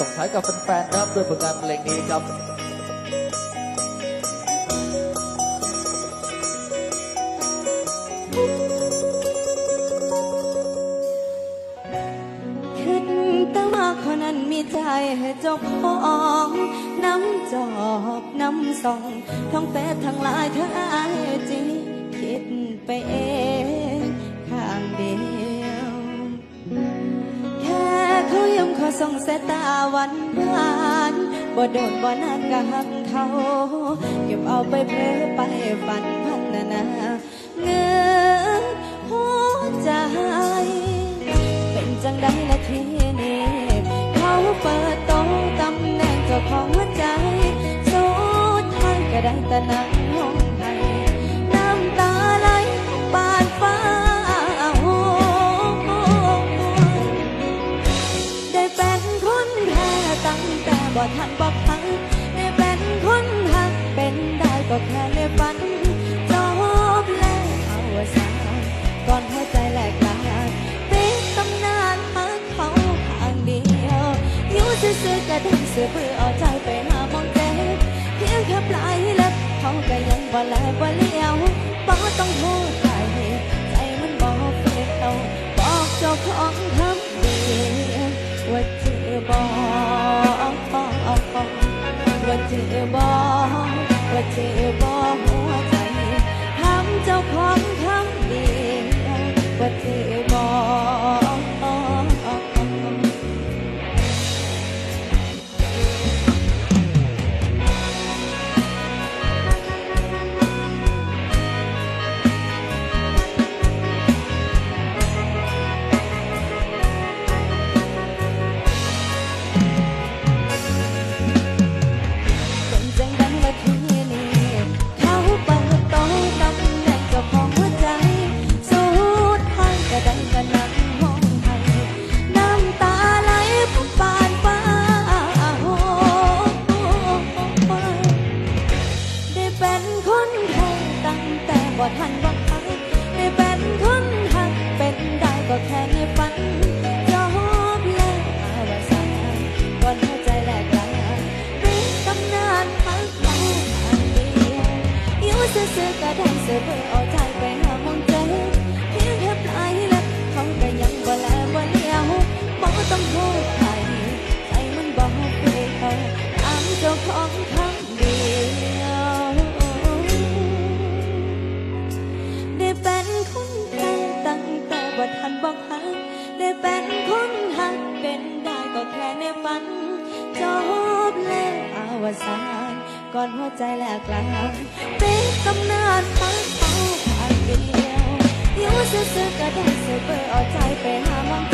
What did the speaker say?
ส่งท้ายกับแฟนๆนะครับด้วยผลงานเพลงนี้ครับคิดแต่ว่าคนนั้นมีใจให้เจ้าของน้ำจอบน้ำส่องทั้งเฟซทั้งลน์ทั้งไอจีคิดไปเองข้างเดียว ส่งสายตาหวันหวานบ่โดนบ่นานก็หักเขาเก็บเอาไปเพ้อไปฝันพันนานาเงินหัวใจ เป็นจังใดละทีนี้เขาเปิดโตตำแหน่งเจ้าของหัวใจสุดท้ายก็ได้แต่นั่ง เสือเพื่อเอาใจไปหามองเจ็เพียงแค่ปลายเล็บเขาก็ยังบ่แลบ่เลี้ยวบ่ต้องโทษใครใจมันบ่เฟกเขาบอกเจ้าของทำเดียวว่าเธอบอกว่าเธอบอก เป็นคนไทยตั้งแต่บ่ทันบอกใครได้เป็นคนหักเป็นได้ก็แค่ในฝันจบแล้วอาวสานก่อนหัวใจแหลกลานปิดตำนานพักเขาข้างเดียวอยู่ซื่อๆก็ได้เสือเพื่อเอาใจไปหามองเจ็บเพียงแค่ปลายเล็บเขาก็ยังบ่แลบ่เลี้ยวบ่ต้องโทษใครใจมันบ่เคยเขาตามเจ้าของ ในฝันจบแล้วอาวสานก่อนหัวใจแหลกลานเป็นตำนานพักเขาผ่านเดียวอยู่ซื่อๆก็ได้เสือเบอร์เอาใจไปหามัง